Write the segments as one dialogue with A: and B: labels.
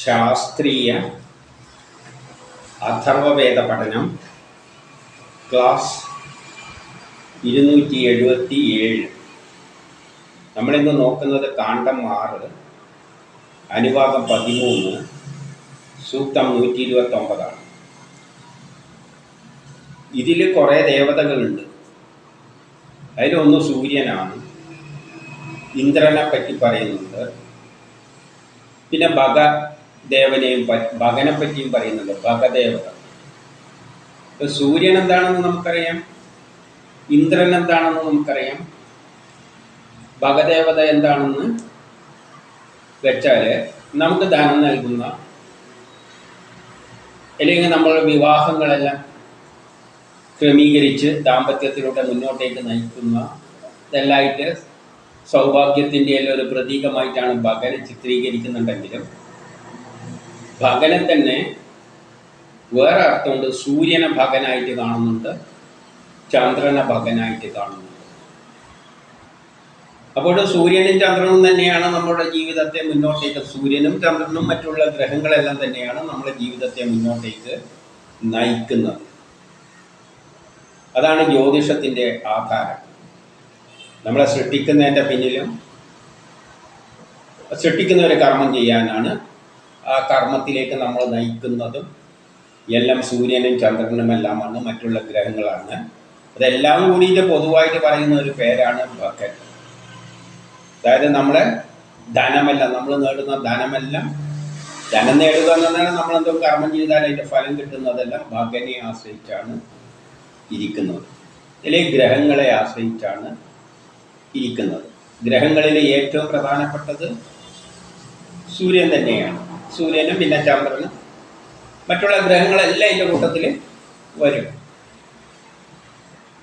A: ശാസ്ത്രീയ അഥർവവേദ പഠനം ക്ലാസ് ഇരുന്നൂറ്റി എഴുപത്തി ഏഴ് നമ്മളിന്ന് നോക്കുന്നത് കാണ്ഡം ആറ് അനുവാദം പതിമൂന്ന് സൂക്തം നൂറ്റി ഇരുപത്തൊമ്പതാണ് ഇതിൽ കുറേ ദേവതകളുണ്ട് അതിലൊന്ന് സൂര്യനാണ് ഇന്ദ്രനെ പറ്റി പറയുന്നുണ്ട് പിന്നെ ഭഗ ദേവനെയും ഭഗനെ പറ്റിയും പറയുന്നുണ്ട് ഭഗദേവത സൂര്യൻ എന്താണെന്ന് നമുക്കറിയാം ഇന്ദ്രൻ എന്താണെന്ന് നമുക്കറിയാം ഭഗദേവത എന്താണെന്ന് വെച്ചാൽ നമുക്ക് ദാനം നൽകുന്ന അല്ലെങ്കിൽ നമ്മൾ വിവാഹങ്ങളെല്ലാം ക്രമീകരിച്ച് ദാമ്പത്യത്തിലൂടെ മുന്നോട്ടേക്ക് നയിക്കുന്ന ഇതെല്ലായിട്ട് സൗഭാഗ്യത്തിൻ്റെ എല്ലാം ഒരു പ്രതീകമായിട്ടാണ് ഭഗന് ചിത്രീകരിക്കുന്നുണ്ടെങ്കിലും ഭഗനെ തന്നെ വേറെ അർത്ഥമുണ്ട് സൂര്യനെ ഭഗനായിട്ട് കാണുന്നുണ്ട് ചന്ദ്രനെ ഭഗനായിട്ട് കാണുന്നുണ്ട് അപ്പോൾ സൂര്യനും ചന്ദ്രനും തന്നെയാണ് നമ്മുടെ ജീവിതത്തെ മുന്നോട്ടേക്ക് സൂര്യനും ചന്ദ്രനും മറ്റുള്ള ഗ്രഹങ്ങളെല്ലാം തന്നെയാണ് നമ്മുടെ ജീവിതത്തെ മുന്നോട്ടേക്ക് നയിക്കുന്നത് അതാണ് ജ്യോതിഷത്തിൻ്റെ ആധാരം നമ്മളെ സൃഷ്ടിക്കുന്നതിൻ്റെ പിന്നിലും ഒരു കർമ്മം ചെയ്യാനാണ് ആ കർമ്മത്തിലേക്ക് നമ്മൾ നയിക്കുന്നതും എല്ലാം സൂര്യനും ചന്ദ്രനും എല്ലാമാണ് മറ്റുള്ള ഗ്രഹങ്ങളാണ് അതെല്ലാം കൂടിയിട്ട് പൊതുവായിട്ട് പറയുന്ന ഒരു പേരാണ് ബക്കറ്റ് അതായത് നമ്മളെ ധനമെല്ലാം നമ്മൾ നേടുന്ന ധനമെല്ലാം ധനം നേടുക എന്നാണ് എന്തോ കർമ്മം ചെയ്താൽ അതിൻ്റെ ഫലം കിട്ടുന്നതെല്ലാം ഭഗനെ ആശ്രയിച്ചാണ് ഇരിക്കുന്നത് ഇതിലെ ഗ്രഹങ്ങളെ ആശ്രയിച്ചാണ് ഇരിക്കുന്നത് ഗ്രഹങ്ങളിലെ ഏറ്റവും പ്രധാനപ്പെട്ടത് സൂര്യൻ തന്നെയാണ് സൂര്യനും പിന്നെ ചാമ്പറിനും മറ്റുള്ള ഗ്രഹങ്ങളെല്ലാം ഇതിൻ്റെ കൂട്ടത്തിൽ വരും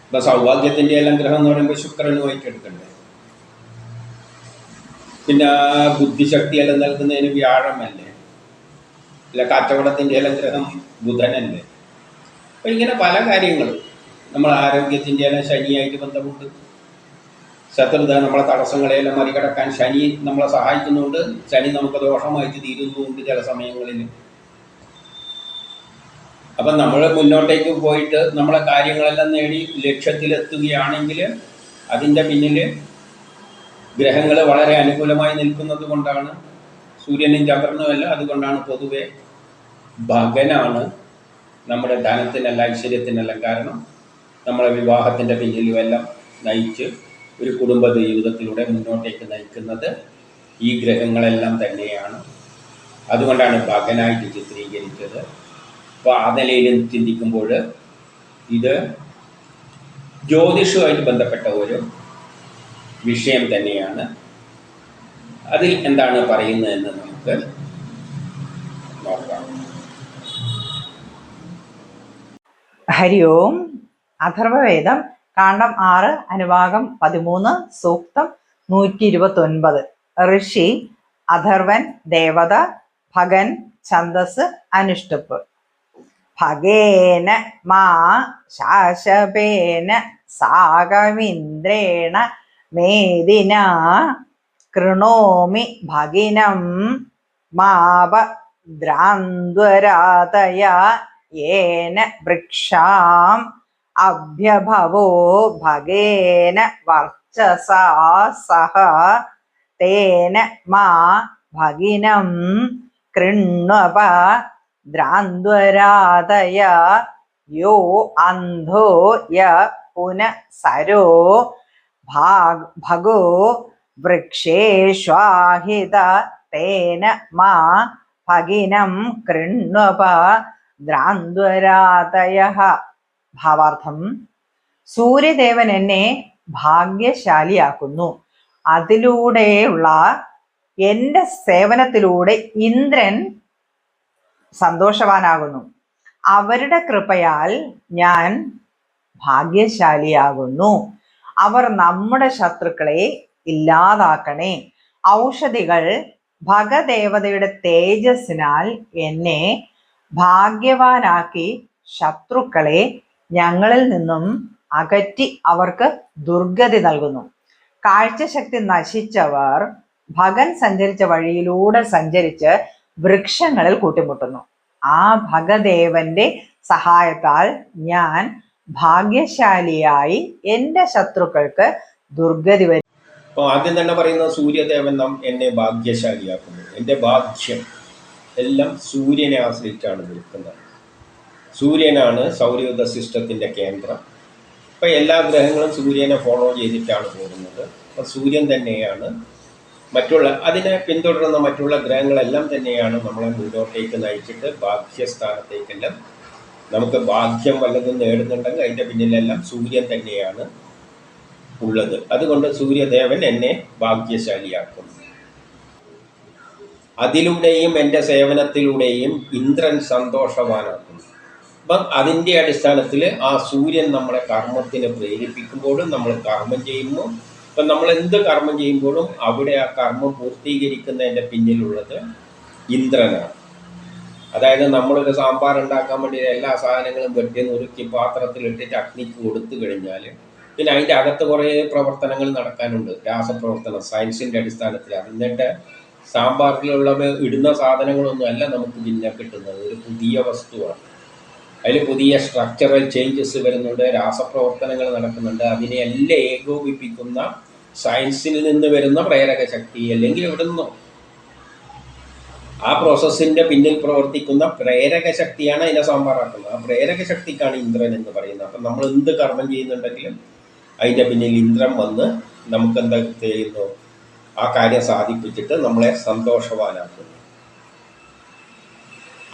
A: ഇപ്പൊ സൗഭാഗ്യത്തിൻ്റെ എല്ലാം ഗ്രഹം എന്ന് പറയുമ്പോൾ ശുക്രനുമായിട്ട് എടുക്കണ്ടേ പിന്നെ ബുദ്ധിശക്തിയെല്ലാം നൽകുന്നതിന് വ്യാഴമല്ലേ അല്ല കച്ചവടത്തിൻ്റെ എല്ലാം ഗ്രഹം ബുധനല്ലേ അപ്പൊ ഇങ്ങനെ പല കാര്യങ്ങളും നമ്മൾ ആരോഗ്യത്തിൻ്റെ എല്ലാം ശനിയായിട്ട് ബന്ധമുണ്ട് ശത്രുത നമ്മളെ തടസ്സങ്ങളെല്ലാം മറികടക്കാൻ ശനി നമ്മളെ സഹായിക്കുന്നുണ്ട് ശനി നമുക്ക് ദോഷമായിട്ട് തീരുന്നുണ്ട് ചില സമയങ്ങളിൽ അപ്പം നമ്മൾ മുന്നോട്ടേക്ക് പോയിട്ട് നമ്മളെ കാര്യങ്ങളെല്ലാം നേടി ലക്ഷ്യത്തിലെത്തുകയാണെങ്കിൽ അതിൻ്റെ പിന്നിൽ ഗ്രഹങ്ങൾ വളരെ അനുകൂലമായി നിൽക്കുന്നത് കൊണ്ടാണ് സൂര്യനും ചന്ദ്രനും അതുകൊണ്ടാണ് പൊതുവെ ഭഗനാണ് നമ്മുടെ ധനത്തിനെല്ലാം ഐശ്വര്യത്തിനെല്ലാം കാരണം നമ്മളെ വിവാഹത്തിൻ്റെ പിന്നിലും എല്ലാം നയിച്ച് ഒരു കുടുംബ ജീവിതത്തിലൂടെ മുന്നോട്ടേക്ക് നയിക്കുന്നത് ഈ ഗ്രഹങ്ങളെല്ലാം തന്നെയാണ് അതുകൊണ്ടാണ് ഭഗനായിട്ട് ചിത്രീകരിച്ചത് അപ്പോൾ ആ നിലയിൽ ചിന്തിക്കുമ്പോൾ ഇത് ജ്യോതിഷവുമായിട്ട് ബന്ധപ്പെട്ട ഒരു വിഷയം തന്നെയാണ് അതിൽ എന്താണ് പറയുന്നതെന്ന് നമുക്ക് നോക്കാം
B: ഹരി ഓം അഥർവവേദം കാണ്ഡം ആറ് അനുഭാഗം പതിമൂന്ന് സൂക്തം നൂറ്റി ഒൻപത് ഋഷി അഥർവൻ ദേവത ഭഗൻ ഛന്ദസ് അനുഷ്ടുപ്പ് ഭഗേന മാ ശാശപേന സാഗവിന്ദ്രേണ മേദിന കൃണോമി ഭഗിനം ദ്രാന്ദ്വരാതയ ഏന വൃക്ഷാം അഭ്യഭവോ ഭഗേന വർച്ചസാ സഹ തേന മാ ഭഗിനം കൃണ്വപ ദ്രാന്ദ്വരാതയ യോ അന്ധോ യ പുനസരോ ഭാഗ് ഭഗോ വൃക്ഷേഷ്വാഹിത തേന മാ ഭഗിനം കൃണ്വപ ദ്രാന്ദ്വരാതയ ഭാവാർത്ഥം സൂര്യദേവൻ എന്നെ ഭാഗ്യശാലിയാക്കുന്നു അതിലൂടെയുള്ള എൻ്റെ സേവനത്തിലൂടെ ഇന്ദ്രൻ സന്തോഷവാനാകുന്നു അവരുടെ കൃപയാൽ ഞാൻ ഭാഗ്യശാലിയാകുന്നു അവർ നമ്മുടെ ശത്രുക്കളെ ഇല്ലാതാക്കണേ ഔഷധികൾ ഭഗദേവതയുടെ തേജസ്സിനാൽ എന്നെ ഭാഗ്യവാനാക്കി ശത്രുക്കളെ ഞങ്ങളിൽ നിന്നും അകറ്റി അവർക്ക് ദുർഗതി നൽകുന്നു കാഴ്ചശക്തി നശിച്ചവർ ഭഗൻ സഞ്ചരിച്ച വഴിയിലൂടെ സഞ്ചരിച്ച് വൃക്ഷങ്ങളിൽ കൂട്ടിമുട്ടുന്നു ആ ഭഗദേവന്റെ സഹായത്താൽ ഞാൻ ഭാഗ്യശാലിയായി എൻ്റെ ശത്രുക്കൾക്ക് ദുർഗതി
A: വരും അപ്പോൾ ആദ്യം തന്നെ പറയുന്ന സൂര്യദേവൻ നാം എന്നെ ഭാഗ്യശാലിയാക്കുന്നു എൻ്റെ ഭാഗ്യം എല്ലാം സൂര്യനെ ആശ്രയിച്ചാണ് നിൽക്കുന്നത് സൂര്യനാണ് സൗരയുദ്ധ സിസ്റ്റത്തിൻ്റെ കേന്ദ്രം ഇപ്പോൾ എല്ലാ ഗ്രഹങ്ങളും സൂര്യനെ ഫോളോ ചെയ്തിട്ടാണ് പോകുന്നത് അപ്പം സൂര്യൻ തന്നെയാണ് മറ്റുള്ള അതിനെ പിന്തുടരുന്ന മറ്റുള്ള ഗ്രഹങ്ങളെല്ലാം തന്നെയാണ് നമ്മളെ മുന്നോട്ടേക്ക് നയിച്ചിട്ട് ബാഹ്യസ്ഥാനത്തേക്കെല്ലാം നമുക്ക് ബാഹ്യം വല്ലതും നേടുന്നുണ്ടെങ്കിൽ അതിൻ്റെ പിന്നിലെല്ലാം സൂര്യൻ തന്നെയാണ് ഉള്ളത് അതുകൊണ്ട് സൂര്യദേവൻ എന്നെ ഭാഗ്യശാലിയാക്കും അതിലൂടെയും എൻ്റെ സേവനത്തിലൂടെയും ഇന്ദ്രൻ സന്തോഷവാനാണ് അപ്പം അതിൻ്റെ അടിസ്ഥാനത്തിൽ ആ സൂര്യൻ നമ്മളെ കർമ്മത്തിന് പ്രേരിപ്പിക്കുമ്പോഴും നമ്മൾ കർമ്മം ചെയ്യുമ്പോൾ ഇപ്പം നമ്മൾ എന്ത് കർമ്മം ചെയ്യുമ്പോഴും അവിടെ ആ കർമ്മം പൂർത്തീകരിക്കുന്നതിൻ്റെ പിന്നിലുള്ളത് ഇന്ദ്രനാണ് അതായത് നമ്മളൊരു സാമ്പാർ ഉണ്ടാക്കാൻ വേണ്ടി എല്ലാ സാധനങ്ങളും വെട്ടി നുറുക്കി പാത്രത്തിലിട്ടിട്ട് അഗ്നിക്ക് കൊടുത്തു കഴിഞ്ഞാൽ പിന്നെ അതിൻ്റെ അകത്ത് കുറേ പ്രവർത്തനങ്ങൾ നടക്കാനുണ്ട് രാസപ്രവർത്തനം സയൻസിൻ്റെ അടിസ്ഥാനത്തിൽ എന്നിട്ട് സാമ്പാറിലുള്ള ഇടുന്ന സാധനങ്ങളൊന്നും അല്ല നമുക്ക് പിന്നെ കിട്ടുന്നത് ഒരു പുതിയ വസ്തുവാണ് അതിൽ പുതിയ സ്ട്രക്ചറൽ ചേഞ്ചസ് വരുന്നുണ്ട് രാസപ്രവർത്തനങ്ങൾ നടക്കുന്നുണ്ട് എല്ലാം ഏകോപിപ്പിക്കുന്ന സയൻസിൽ നിന്ന് വരുന്ന പ്രേരക ശക്തി അല്ലെങ്കിൽ എവിടുന്നോ ആ പ്രോസസ്സിൻ്റെ പിന്നിൽ പ്രവർത്തിക്കുന്ന പ്രേരക ശക്തിയാണ് അതിനെ സാമ്പാറാക്കുന്നത് ആ പ്രേരക ശക്തിക്കാണ് ഇന്ദ്രൻ എന്ന് പറയുന്നത് അപ്പം നമ്മൾ എന്ത് കർമ്മം ചെയ്യുന്നുണ്ടെങ്കിലും അതിൻ്റെ പിന്നിൽ ഇന്ദ്രൻ വന്ന് നമുക്ക് എന്താ ചെയ്യുന്നു ആ കാര്യം സാധിപ്പിച്ചിട്ട് നമ്മളെ സന്തോഷവാനാക്കുന്നു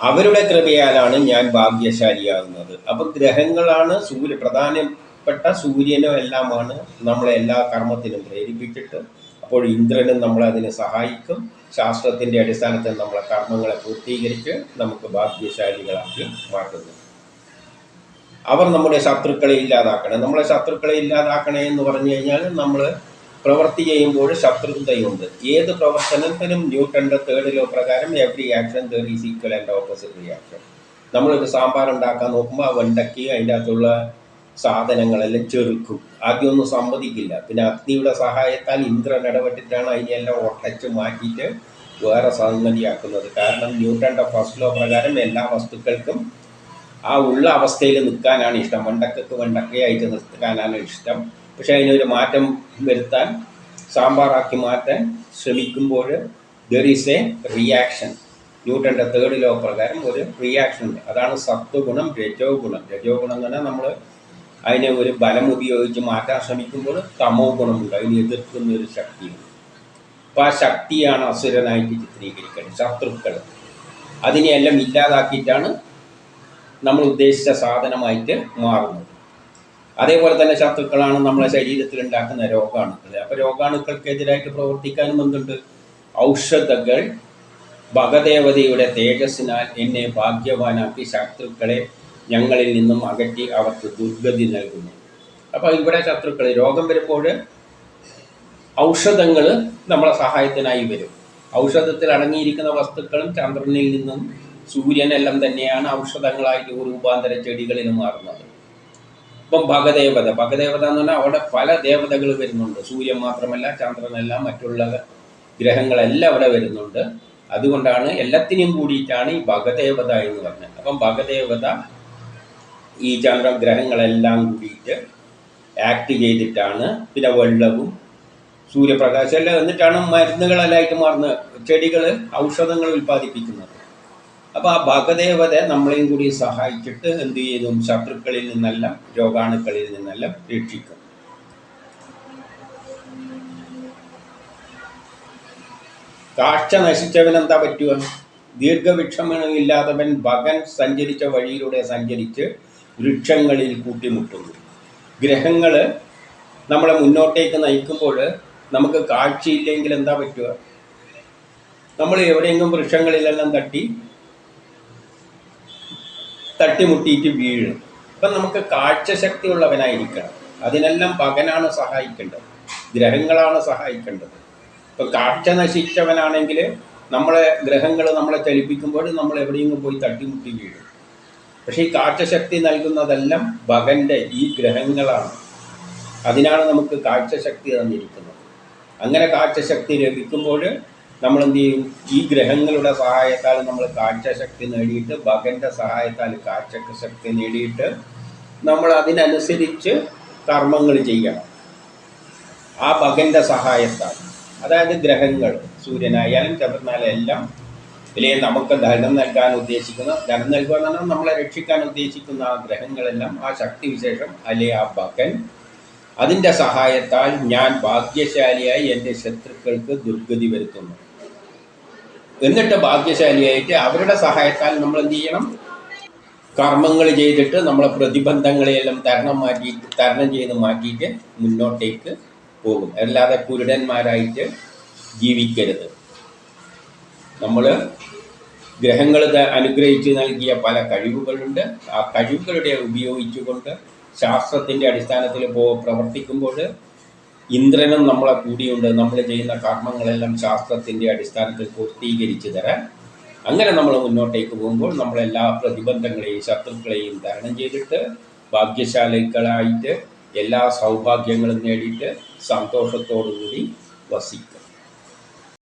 A: അവരുടെ കൃപയാലാണ് ഞാൻ ഭാഗ്യശാലിയാകുന്നത് അപ്പോൾ ഗ്രഹങ്ങളാണ് സൂര്യ പ്രധാനപ്പെട്ട സൂര്യനോ എല്ലാമാണ് നമ്മളെ എല്ലാ കർമ്മത്തിനും പ്രേരിപ്പിച്ചിട്ട് അപ്പോൾ ഇന്ദ്രനും നമ്മളെ അതിനെ സഹായിക്കും ശാസ്ത്രത്തിന്റെ അടിസ്ഥാനത്തിൽ നമ്മളെ കർമ്മങ്ങളെ പൂർത്തീകരിച്ച് നമുക്ക് ഭാഗ്യശാലികളാക്കി മാറ്റുന്നു അവർ നമ്മുടെ ശത്രുക്കളെ ഇല്ലാതാക്കണം നമ്മളെ ശത്രുക്കളെ ഇല്ലാതാക്കണേ എന്ന് പറഞ്ഞു കഴിഞ്ഞാൽ നമ്മൾ പ്രവൃത്തി ചെയ്യുമ്പോൾ ശത്രുതയുണ്ട് ഏത് പ്രവർത്തനത്തിനും ന്യൂട്ടന്റെ തേർഡ് ലോ പ്രകാരം every action third is equal and opposite reaction നമ്മളൊരു സാമ്പാർ ഉണ്ടാക്കാൻ നോക്കുമ്പോൾ ആ വെണ്ടയ്ക്ക് അതിൻ്റെ അകത്തുള്ള സാധനങ്ങളെല്ലാം ചെറുക്കും ആദ്യമൊന്നും സമ്മതിക്കില്ല പിന്നെ അഗ്നിയുടെ സഹായത്താൽ ഇന്ദ്രൻ ഇടപെട്ടിട്ടാണ് അതിനെല്ലാം ഒട്ടച്ച് മാറ്റിയിട്ട് വേറെ സംഗതിയാക്കുന്നത് കാരണം ന്യൂട്ടന്റെ ഫസ്റ്റ് ലോ പ്രകാരം എല്ലാ വസ്തുക്കൾക്കും ആ ഉള്ള അവസ്ഥയിൽ നിൽക്കാനാണ് ഇഷ്ടം വെണ്ടക്കക്ക് വെണ്ടക്കയായിട്ട് നിർത്താനാണ് ഇഷ്ടം പക്ഷേ അതിനൊരു മാറ്റം വരുത്താൻ സാമ്പാറാക്കി മാറ്റാൻ ശ്രമിക്കുമ്പോൾ ദർ ഈസ് എ റിയാക്ഷൻ ന്യൂട്ടൻ്റെ തേർഡ് ലോ പ്രകാരം ഒരു റിയാക്ഷൻ ഉണ്ട് അതാണ് സത്വഗുണം രജോ ഗുണം രജോ ഗുണം തന്നെ നമ്മൾ അതിനെ ഒരു ബലം ഉപയോഗിച്ച് മാറ്റാൻ ശ്രമിക്കുമ്പോൾ തമോ ഗുണമുണ്ട് അതിനെ എതിർക്കുന്ന ഒരു ശക്തിയുണ്ട് അപ്പോൾ ആ ശക്തിയാണ് അസുരനായിട്ട് ചിത്രീകരിക്കുന്നത് ശത്രുക്കൾ അതിനെയെല്ലാം ഇല്ലാതാക്കിയിട്ടാണ് നമ്മൾ ഉദ്ദേശിച്ച സാധനമായിട്ട് മാറുന്നത് അതേപോലെ തന്നെ ശത്രുക്കളാണ് നമ്മളെ ശരീരത്തിൽ ഉണ്ടാക്കുന്ന രോഗാണുക്കൾ അപ്പോൾ രോഗാണുക്കൾക്കെതിരായിട്ട് പ്രവർത്തിക്കാനും എന്തുണ്ട് ഔഷധകൾ ഭഗദേവതയുടെ തേജസ്സിനാൽ എന്നെ ഭാഗ്യവാനാക്കി ശത്രുക്കളെ ഞങ്ങളിൽ നിന്നും അകറ്റി അവർക്ക് ദുർഗതി നൽകുന്നു അപ്പോൾ ഇവിടെ ശത്രുക്കൾ രോഗം വരുമ്പോൾ ഔഷധങ്ങൾ നമ്മളെ സഹായത്തിനായി വരും ഔഷധത്തിൽ അടങ്ങിയിരിക്കുന്ന വസ്തുക്കളും ചന്ദ്രനിൽ നിന്നും സൂര്യനെല്ലാം തന്നെയാണ് ഔഷധങ്ങളായിട്ട് രൂപാന്തര ചെടികളിൽ മാറുന്നത് ഇപ്പം ഭഗദേവത ഭഗദേവത എന്ന് പറഞ്ഞാൽ അവിടെ പല ദേവതകൾ വരുന്നുണ്ട് സൂര്യൻ മാത്രമല്ല ചന്ദ്രനല്ല മറ്റുള്ള ഗ്രഹങ്ങളെല്ലാം അവിടെ വരുന്നുണ്ട് അതുകൊണ്ടാണ് എല്ലാത്തിനെയും കൂടിയിട്ടാണ് ഈ ഭഗദേവത എന്ന് പറഞ്ഞത് അപ്പം ഭഗദേവത ഈ ചന്ദ്ര ഗ്രഹങ്ങളെല്ലാം കൂടിയിട്ട് ആക്ട് ചെയ്തിട്ടാണ് പിന്നെ വെള്ളവും സൂര്യപ്രകാശം എല്ലാം എന്നിട്ടാണ് ആയിട്ട് മാറുന്നത് ചെടികൾ ഔഷധങ്ങൾ ഉൽപ്പാദിപ്പിക്കുന്നത് അപ്പോൾ ആ ഭാഗദേവത നമ്മളെയും കൂടി സഹായിച്ചിട്ട് എന്ത് ചെയ്തും ശത്രുക്കളിൽ നിന്നെല്ലാം രോഗാണുക്കളിൽ നിന്നെല്ലാം രക്ഷിക്കും കാഴ്ച നശിച്ചവൻ എന്താ പറ്റുക ദീർഘവിക്ഷമനമില്ലാത്തവൻ ഭഗൻ സഞ്ചരിച്ച വഴിയിലൂടെ സഞ്ചരിച്ച് വൃക്ഷങ്ങളിൽ കൂട്ടിമുട്ടുന്നു ഗ്രഹങ്ങള് നമ്മളെ മുന്നോട്ടേക്ക് നയിക്കുമ്പോൾ നമുക്ക് കാഴ്ചയില്ലെങ്കിൽ എന്താ പറ്റുക നമ്മൾ എവിടെയെങ്കിലും വൃക്ഷങ്ങളിലെല്ലാം തട്ടി തട്ടിമുട്ടിയിട്ട് വീഴും അപ്പം നമുക്ക് കാഴ്ചശക്തിയുള്ളവനായിരിക്കണം ഉള്ളവനായിരിക്കണം അതിനെല്ലാം പകനാണ് സഹായിക്കേണ്ടത് ഗ്രഹങ്ങളാണ് സഹായിക്കേണ്ടത് ഇപ്പം കാഴ്ച നശിച്ചവനാണെങ്കിൽ നമ്മളെ ഗ്രഹങ്ങൾ നമ്മളെ ചലിപ്പിക്കുമ്പോൾ നമ്മൾ എവിടെയെങ്കിലും പോയി തട്ടിമുട്ടി വീഴും പക്ഷേ ഈ കാഴ്ചശക്തി നൽകുന്നതെല്ലാം ഭഗൻ്റെ ഈ ഗ്രഹങ്ങളാണ് അതിനാണ് നമുക്ക് കാഴ്ചശക്തി തന്നിരിക്കുന്നത് അങ്ങനെ കാഴ്ചശക്തി ലഭിക്കുമ്പോൾ നമ്മൾ എന്ത് ചെയ്യും ഈ ഗ്രഹങ്ങളുടെ സഹായത്താൽ നമ്മൾ കാഴ്ചശക്തി നേടിയിട്ട് ഭഗൻ്റെ സഹായത്താൽ ശക്തി നേടിയിട്ട് നമ്മൾ അതിനനുസരിച്ച് കർമ്മങ്ങൾ ചെയ്യണം ആ ഭഗൻ്റെ സഹായത്താൽ അതായത് ഗ്രഹങ്ങൾ സൂര്യനായാലും ചന്ദ്രനായാലും എല്ലാം അല്ലെങ്കിൽ നമുക്ക് ധനം നൽകാൻ ഉദ്ദേശിക്കുന്ന ധനം നൽകുക എന്ന് പറഞ്ഞാൽ നമ്മളെ രക്ഷിക്കാൻ ഉദ്ദേശിക്കുന്ന ആ ഗ്രഹങ്ങളെല്ലാം ആ ശക്തി വിശേഷം അല്ലെ ആ ഭഗൻ അതിൻ്റെ സഹായത്താൽ ഞാൻ ഭാഗ്യശാലിയായി എൻ്റെ ശത്രുക്കൾക്ക് ദുർഗതി വരുത്തുന്നു എന്നിട്ട് ഭാഗ്യശാലിയായിട്ട് അവരുടെ സഹായത്താൽ നമ്മൾ എന്ത് ചെയ്യണം കർമ്മങ്ങൾ ചെയ്തിട്ട് നമ്മളെ പ്രതിബന്ധങ്ങളെയെല്ലാം തരണം മാറ്റി തരണം ചെയ്ത് മാറ്റിയിട്ട് മുന്നോട്ടേക്ക് പോകും അല്ലാതെ കുരുടന്മാരായിട്ട് ജീവിക്കരുത് നമ്മൾ ഗ്രഹങ്ങൾ അനുഗ്രഹിച്ച് നൽകിയ പല കഴിവുകളുണ്ട് ആ കഴിവുകളുടെ ഉപയോഗിച്ചുകൊണ്ട് ശാസ്ത്രത്തിൻ്റെ അടിസ്ഥാനത്തിൽ പോ പ്രവർത്തിക്കുമ്പോൾ ഇന്ദ്രനും നമ്മളെ കൂടിയുണ്ട് നമ്മൾ ചെയ്യുന്ന കർമ്മങ്ങളെല്ലാം ശാസ്ത്രത്തിൻ്റെ അടിസ്ഥാനത്തിൽ പൂർത്തീകരിച്ചു തരാൻ അങ്ങനെ നമ്മൾ മുന്നോട്ടേക്ക് പോകുമ്പോൾ നമ്മളെല്ലാ പ്രതിബന്ധങ്ങളെയും ശത്രുക്കളെയും തരണം ചെയ്തിട്ട് ഭാഗ്യശാലികളായിട്ട് എല്ലാ സൗഭാഗ്യങ്ങളും നേടിയിട്ട് സന്തോഷത്തോടു കൂടി വസിക്കും